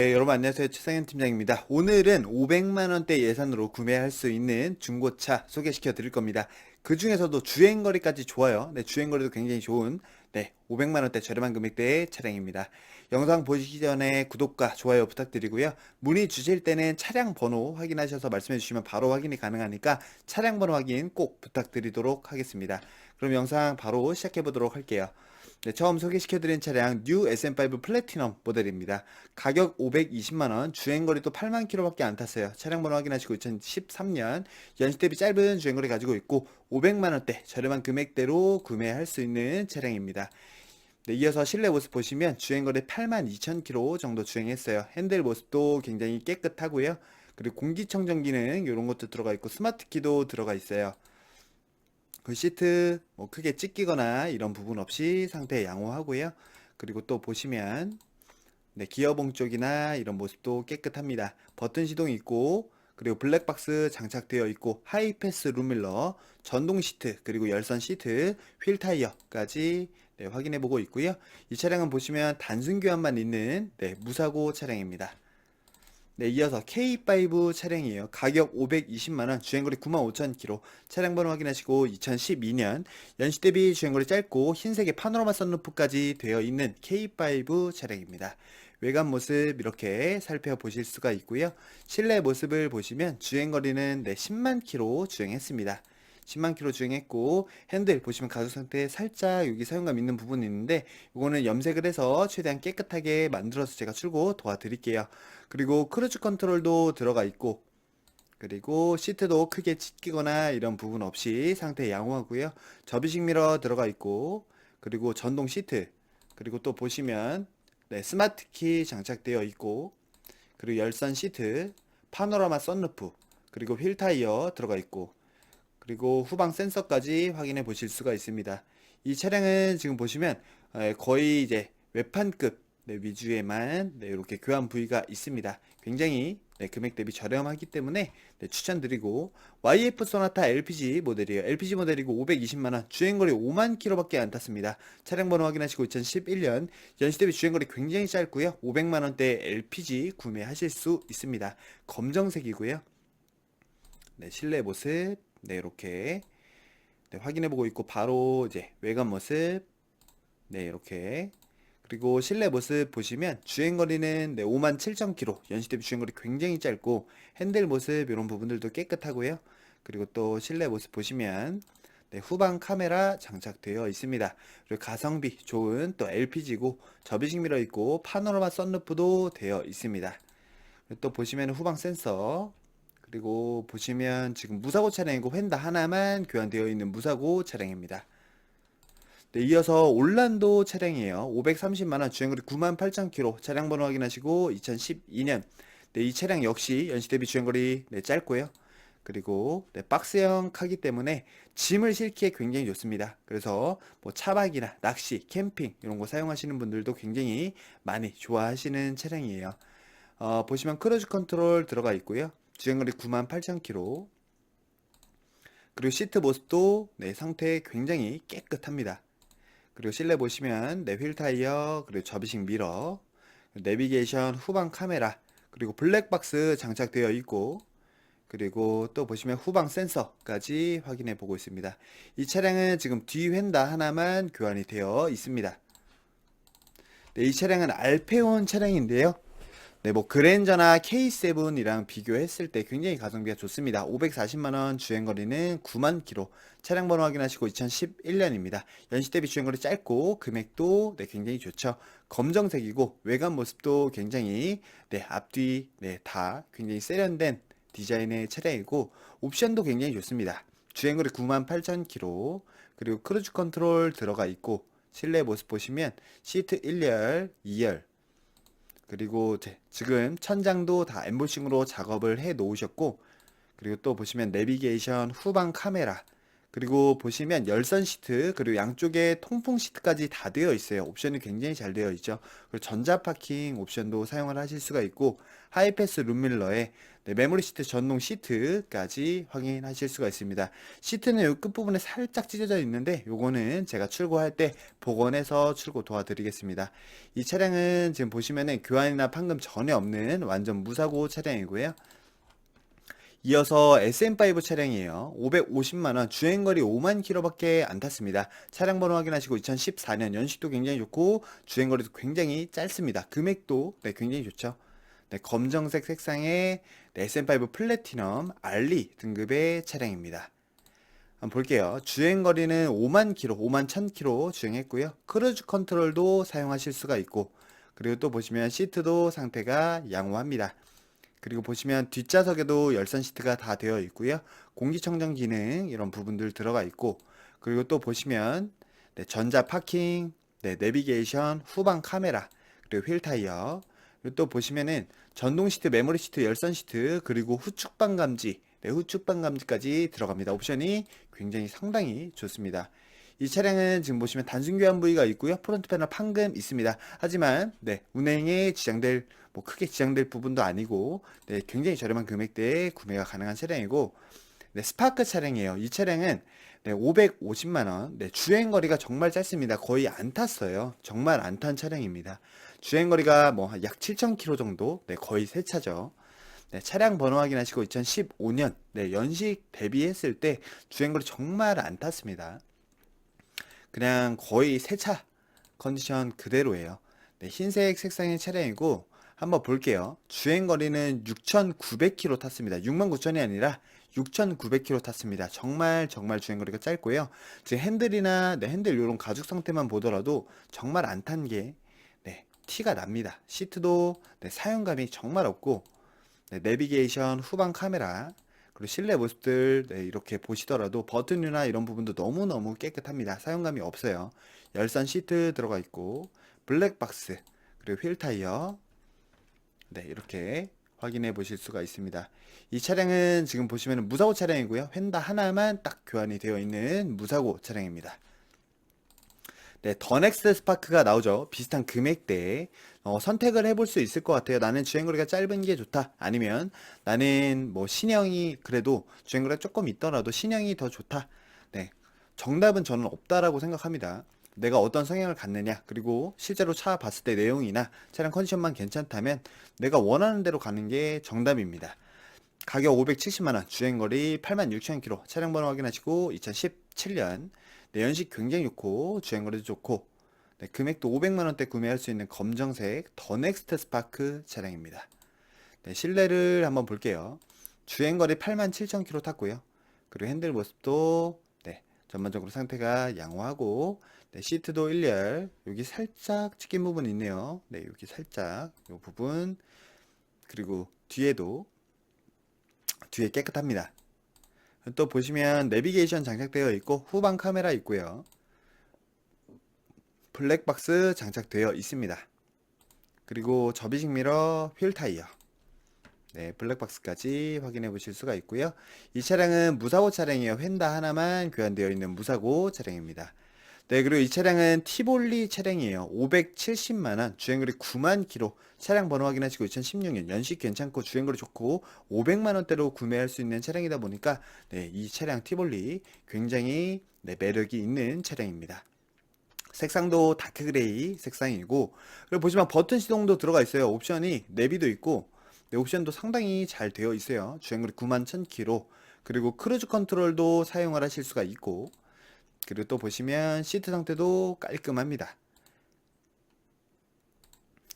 네, 여러분 안녕하세요. 최상현 팀장입니다. 오늘은 500만 원대 예산으로 구매할 수 있는 중고차 소개시켜 드릴 겁니다. 그 중에서도 주행거리까지 좋아요. 네, 주행거리도 굉장히 좋은, 네, 500만 원대 저렴한 금액대의 차량입니다. 영상 보시기 전에 구독과 좋아요 부탁드리고요. 문의 주실 때는 차량 번호 확인하셔서 말씀해 주시면 바로 확인이 가능하니까 차량 번호 확인 꼭 부탁드리도록 하겠습니다. 그럼 영상 바로 시작해 보도록 할게요. 네, 처음 소개시켜드린 차량 뉴 SM5 플래티넘 모델입니다. 가격 520만원, 주행거리도 8만 킬로밖에 안 탔어요. 차량 번호 확인하시고 2013년 연식 대비 짧은 주행거리 가지고 있고 500만원대 저렴한 금액대로 구매할 수 있는 차량입니다. 네, 이어서 실내 모습 보시면 주행거리 8만 2천 킬로 정도 주행했어요. 핸들 모습도 굉장히 깨끗하고요. 그리고 공기청정 기능 이런 것도 들어가 있고 스마트 키도 들어가 있어요. 그 시트 뭐 크게 찢기거나 이런 부분 없이 상태 양호하고요. 그리고 또 보시면 네, 기어봉 쪽이나 이런 모습도 깨끗합니다. 버튼 시동이 있고 그리고 블랙박스 장착되어 있고 하이패스 룸밀러, 전동 시트, 그리고 열선 시트, 휠 타이어까지 네, 확인해 보고 있고요. 이 차량은 보시면 단순 교환만 있는 네, 무사고 차량입니다. 네, 이어서 K5 차량이에요. 가격 520만원, 주행거리 95,000km. 차량 번호 확인하시고 2012년 연식 대비 주행거리 짧고 흰색의 파노라마 썬루프까지 되어 있는 K5 차량입니다. 외관 모습 이렇게 살펴보실 수가 있고요. 실내 모습을 보시면 주행거리는 네, 10만 킬로 주행했습니다. 10만 킬로 주행했고 핸들 보시면 가죽 상태 살짝 여기 사용감 있는 부분이 있는데 이거는 염색을 해서 최대한 깨끗하게 만들어서 제가 출고 도와드릴게요. 그리고 크루즈 컨트롤도 들어가 있고 그리고 시트도 크게 찢기거나 이런 부분 없이 상태 양호하고요. 접이식 미러 들어가 있고 그리고 전동 시트 그리고 또 보시면 네, 스마트 키 장착되어 있고 그리고 열선 시트 파노라마 썬루프 그리고 휠 타이어 들어가 있고 그리고 후방 센서까지 확인해 보실 수가 있습니다. 이 차량은 지금 보시면 에, 거의 이제 외판급 네, 위주에만 네, 이렇게 교환 부위가 있습니다. 굉장히 네, 금액 대비 저렴하기 때문에 네, 추천드리고 YF 소나타 LPG 모델이에요. LPG 모델이고 520만원, 주행거리 5만 킬로밖에 안 탔습니다. 차량 번호 확인하시고 2011년 연식 대비 주행거리 굉장히 짧고요. 500만원대 LPG 구매하실 수 있습니다. 검정색이고요. 네, 실내 모습 네, 이렇게 네, 확인해 보고 있고 바로 이제 외관 모습 네, 이렇게 그리고 실내 모습 보시면 주행거리는 네, 5만 7천 킬로 연식 대비 주행거리 굉장히 짧고 핸들 모습 이런 부분들도 깨끗하고요. 그리고 또 실내 모습 보시면 네, 후방 카메라 장착되어 있습니다. 그리고 가성비 좋은 또 LPG고 접이식 미러 있고 파노라마 썬루프도 되어 있습니다. 또 보시면 후방 센서 그리고 보시면 지금 무사고 차량이고 휀다 하나만 교환되어 있는 무사고 차량입니다. 네, 이어서 올란도 차량이에요. 530만원 주행거리 98,000km 차량 번호 확인하시고 2012년 네, 이 차량 역시 연식 대비 주행거리 네, 짧고요. 그리고 네, 박스형 카기 때문에 짐을 실기에 굉장히 좋습니다. 그래서 뭐 차박이나 낚시, 캠핑 이런 거 사용하시는 분들도 굉장히 많이 좋아하시는 차량이에요. 어, 보시면 크루즈 컨트롤 들어가 있고요. 주행거리 98,000km. 그리고 시트 모습도 네, 상태 굉장히 깨끗합니다. 그리고 실내 보시면 네, 휠 타이어, 그리고 접이식 미러, 내비게이션 후방 카메라, 그리고 블랙박스 장착되어 있고, 그리고 또 보시면 후방 센서까지 확인해 보고 있습니다. 이 차량은 지금 뒤 휀다 하나만 교환이 되어 있습니다. 네, 이 차량은 알페온 차량인데요. 네, 뭐 그랜저나 K7이랑 비교했을 때 굉장히 가성비가 좋습니다. 540만 원 주행 거리는 9만 킬로. 차량 번호 확인하시고 2011년입니다. 연식 대비 주행 거리 짧고 금액도 네, 굉장히 좋죠. 검정색이고 외관 모습도 굉장히 네, 앞뒤 네, 다 굉장히 세련된 디자인의 차량이고 옵션도 굉장히 좋습니다. 주행 거리 9만 8천 킬로. 그리고 크루즈 컨트롤 들어가 있고 실내 모습 보시면 시트 1열, 2열 그리고 제- 지금 천장도 다 엠보싱으로 작업을 해 놓으셨고 그리고 또 보시면 내비게이션 후방 카메라 그리고 보시면 열선 시트 그리고 양쪽에 통풍 시트까지 다 되어 있어요. 옵션이 굉장히 잘 되어 있죠. 그리고 전자 파킹 옵션도 사용을 하실 수가 있고 하이패스 룸밀러에 네, 메모리 시트 전동 시트까지 확인하실 수가 있습니다. 시트는 요 끝부분에 살짝 찢어져 있는데 요거는 제가 출고할 때 복원해서 출고 도와드리겠습니다. 이 차량은 지금 보시면은 교환이나 판금 전혀 없는 완전 무사고 차량이고요. 이어서 SM5 차량이에요. 550만원, 주행거리 5만 킬로밖에 안 탔습니다. 차량 번호 확인하시고 2014년 연식도 굉장히 좋고 주행거리도 굉장히 짧습니다. 금액도 네, 굉장히 좋죠. 네, 검정색 색상의 네, SM5 플래티넘 알리 등급의 차량입니다. 한번 볼게요. 주행거리는 5만 킬로, 5만 1000 킬로 주행했고요. 크루즈 컨트롤도 사용하실 수가 있고 그리고 또 보시면 시트도 상태가 양호합니다. 그리고 보시면 뒷좌석에도 열선 시트가 다 되어 있고요. 공기청정 기능 이런 부분들 들어가 있고 그리고 또 보시면 네, 전자 파킹, 네, 내비게이션, 후방 카메라, 그리고 휠 타이어 또 보시면은 전동 시트, 메모리 시트, 열선 시트 그리고 후측방 감지, 네, 후측방 감지까지 들어갑니다. 옵션이 굉장히 상당히 좋습니다. 이 차량은 지금 보시면 단순 교환 부위가 있고요. 프론트 패널 판금 있습니다. 하지만 네, 운행에 지장될 뭐 크게 지장될 부분도 아니고 네, 굉장히 저렴한 금액대에 구매가 가능한 차량이고 네, 스파크 차량이에요. 이 차량은 네, 550만 원. 네, 주행 거리가 정말 짧습니다. 거의 안 탔어요. 정말 안 탄 차량입니다. 주행 거리가 뭐 약 7,000km 정도. 네, 거의 새 차죠. 네, 차량 번호 확인하시고 2015년 네, 연식 대비했을 때 주행거리 정말 안 탔습니다. 그냥 거의 새 차 컨디션 그대로예요. 네, 흰색 색상의 차량이고 한번 볼게요. 주행 거리는 6,900km 탔습니다. 69,000이 아니라 6,900km 탔습니다. 정말 정말 주행 거리가 짧고요. 지금 핸들이나 네, 핸들 이런 가죽 상태만 보더라도 정말 안 탄 게 네, 티가 납니다. 시트도 네, 사용감이 정말 없고 네, 내비게이션, 후방 카메라 그리고 실내 모습들 네, 이렇게 보시더라도 버튼이나 이런 부분도 너무너무 깨끗합니다. 사용감이 없어요. 열선 시트 들어가 있고 블랙박스 그리고 휠 타이어 네, 이렇게 확인해 보실 수가 있습니다. 이 차량은 지금 보시면 무사고 차량이고요. 휀다 하나만 딱 교환이 되어 있는 무사고 차량입니다. 네, 더 넥스트 스파크가 나오죠. 비슷한 금액대에 어, 선택을 해볼 수 있을 것 같아요. 나는 주행거리가 짧은 게 좋다. 아니면 나는 뭐 신형이 그래도 주행거리가 조금 있더라도 신형이 더 좋다. 네, 정답은 저는 없다라고 생각합니다. 내가 어떤 성향을 갖느냐, 그리고 실제로 차 봤을 때 내용이나 차량 컨디션만 괜찮다면 내가 원하는 대로 가는 게 정답입니다. 가격 570만원, 주행거리 86,000km, 차량 번호 확인하시고 2017년 네, 연식 굉장히 좋고 주행거리도 좋고 네, 금액도 500만원대 구매할 수 있는 검정색 더 넥스트 스파크 차량입니다. 네, 실내를 한번 볼게요. 주행거리 87,000km 탔고요. 그리고 핸들 모습도 네, 전반적으로 상태가 양호하고 네, 시트도 1열 여기 살짝 찢긴 부분 있네요. 네, 여기 살짝 이 부분 그리고 뒤에도 뒤에 깨끗합니다. 또 보시면 내비게이션 장착되어 있고 후방 카메라 있고요. 블랙박스 장착되어 있습니다. 그리고 접이식 미러, 휠 타이어. 네, 블랙박스까지 확인해 보실 수가 있고요. 이 차량은 무사고 차량이에요. 휀다 하나만 교환되어 있는 무사고 차량입니다. 네, 그리고 이 차량은 티볼리 차량이에요. 570만원, 주행거리 9만 킬로, 차량 번호 확인하시고 2016년 연식 괜찮고 주행거리 좋고 500만원대로 구매할 수 있는 차량이다 보니까 네, 이 차량 티볼리 굉장히 네, 매력이 있는 차량입니다. 색상도 다크 그레이 색상이고 그리고 보시면 버튼 시동도 들어가 있어요. 옵션이 내비도 있고 네, 옵션도 상당히 잘 되어 있어요. 주행거리 9만 1000km 그리고 크루즈 컨트롤도 사용을 하실 수가 있고 그리고 또 보시면 시트 상태도 깔끔합니다.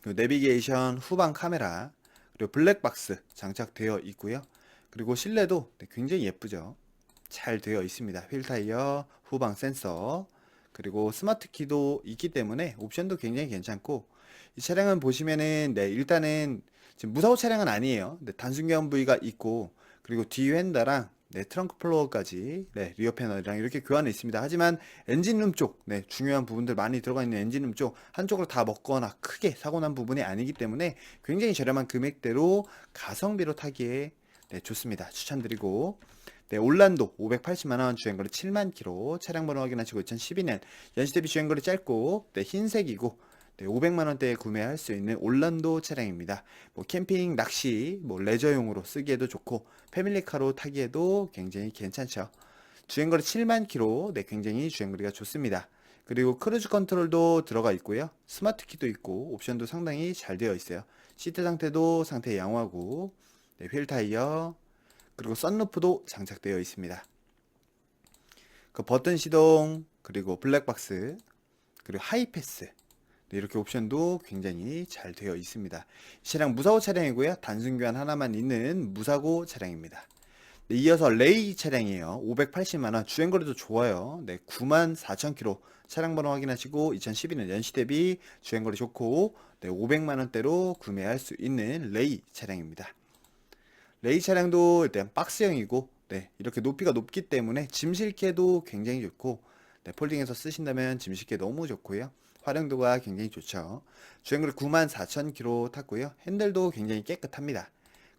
내비게이션 후방 카메라 그리고 블랙박스 장착되어 있고요. 그리고 실내도 네, 굉장히 예쁘죠. 잘 되어 있습니다. 휠 타이어, 후방 센서, 그리고 스마트 키도 있기 때문에 옵션도 굉장히 괜찮고 이 차량은 보시면은 네, 일단은 지금 무사고 차량은 아니에요. 네, 단순 교환 부위가 있고 그리고 뒤 휀다랑 네, 트렁크 플로어까지 네, 리어 패널이랑 이렇게 교환이 있습니다. 하지만 엔진룸 쪽, 네, 중요한 부분들 많이 들어가 있는 엔진룸 쪽 한쪽을 다 먹거나 크게 사고 난 부분이 아니기 때문에 굉장히 저렴한 금액대로 가성비로 타기에 네, 좋습니다. 추천드리고 네, 올란도 580만원 주행거리 7만 킬로 차량 번호 확인하시고 2012년 연시 대비 주행거리 짧고 네, 흰색이고 네, 500만 원대에 구매할 수 있는 올란도 차량입니다. 뭐 캠핑, 낚시, 뭐 레저용으로 쓰기에도 좋고 패밀리카로 타기에도 굉장히 괜찮죠. 주행거리 7만 킬로, 네, 굉장히 주행거리가 좋습니다. 그리고 크루즈 컨트롤도 들어가 있고요. 스마트 키도 있고 옵션도 상당히 잘 되어 있어요. 시트 상태도 상태 양호하고 네, 휠 타이어 그리고 썬루프도 장착되어 있습니다. 그 버튼 시동 그리고 블랙박스 그리고 하이패스 네, 이렇게 옵션도 굉장히 잘 되어 있습니다. 이 차량 무사고 차량이고요. 단순 교환 하나만 있는 무사고 차량입니다. 네, 이어서 레이 차량이에요. 580만 원. 주행거리도 좋아요. 네, 9만 4천 킬로. 차량 번호 확인하시고 2012년 연시 대비 주행거리 좋고 네, 500만 원대로 구매할 수 있는 레이 차량입니다. 레이 차량도 일단 박스형이고 네, 이렇게 높이가 높기 때문에 짐 실기에도 굉장히 좋고 네, 폴딩해서 쓰신다면 짐 실기에 너무 좋고요. 활용도가 굉장히 좋죠. 주행거리 94,000km 탔고요. 핸들도 굉장히 깨끗합니다.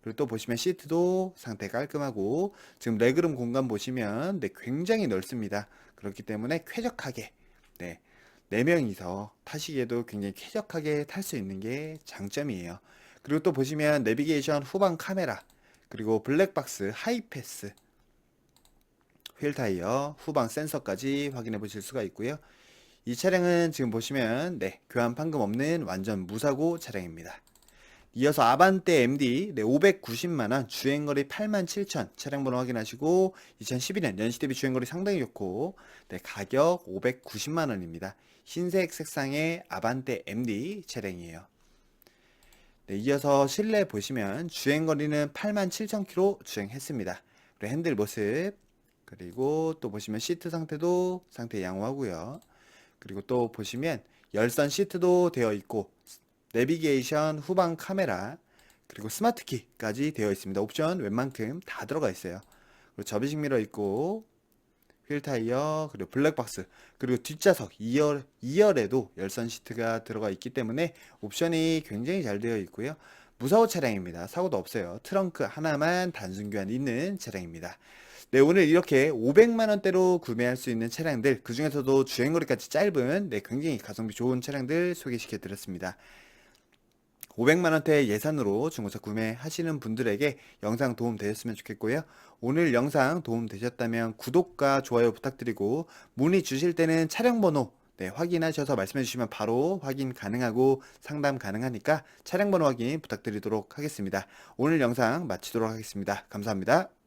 그리고 또 보시면 시트도 상태 깔끔하고 지금 레그룸 공간 보시면 네, 굉장히 넓습니다. 그렇기 때문에 쾌적하게 네, 4명이서 타시기에도 굉장히 쾌적하게 탈 수 있는 게 장점이에요. 그리고 또 보시면 내비게이션 후방 카메라 그리고 블랙박스 하이패스 휠 타이어 후방 센서까지 확인해 보실 수가 있고요. 이 차량은 지금 보시면 네, 교환 판금 없는 완전 무사고 차량입니다. 이어서 아반떼 MD 네, 590만원 주행거리 87,000 차량 번호 확인하시고 2012년 연시 대비 주행거리 상당히 좋고 네, 가격 590만원입니다. 흰색 색상의 아반떼 MD 차량이에요. 네, 이어서 실내 보시면 주행거리는 87,000km 주행했습니다. 핸들 모습 그리고 또 보시면 시트 상태도 상태 양호하고요. 그리고 또 보시면 열선 시트도 되어 있고 내비게이션 후방 카메라 그리고 스마트 키까지 되어 있습니다. 옵션 웬만큼 다 들어가 있어요. 그리고 접이식 미러 있고 휠 타이어 그리고 블랙박스 그리고 뒷좌석 2열 2열에도 열선 시트가 들어가 있기 때문에 옵션이 굉장히 잘 되어 있고요. 무사고 차량입니다. 사고도 없어요. 트렁크 하나만 단순 교환 있는 차량입니다. 네, 오늘 이렇게 500만 원대로 구매할 수 있는 차량들, 그 중에서도 주행거리까지 짧은, 네, 굉장히 가성비 좋은 차량들 소개시켜 드렸습니다. 500만 원대 예산으로 중고차 구매하시는 분들에게 영상 도움 되셨으면 좋겠고요. 오늘 영상 도움 되셨다면 구독과 좋아요 부탁드리고 문의 주실 때는 차량 번호 네, 확인하셔서 말씀해 주시면 바로 확인 가능하고 상담 가능하니까 차량 번호 확인 부탁드리도록 하겠습니다. 오늘 영상 마치도록 하겠습니다. 감사합니다.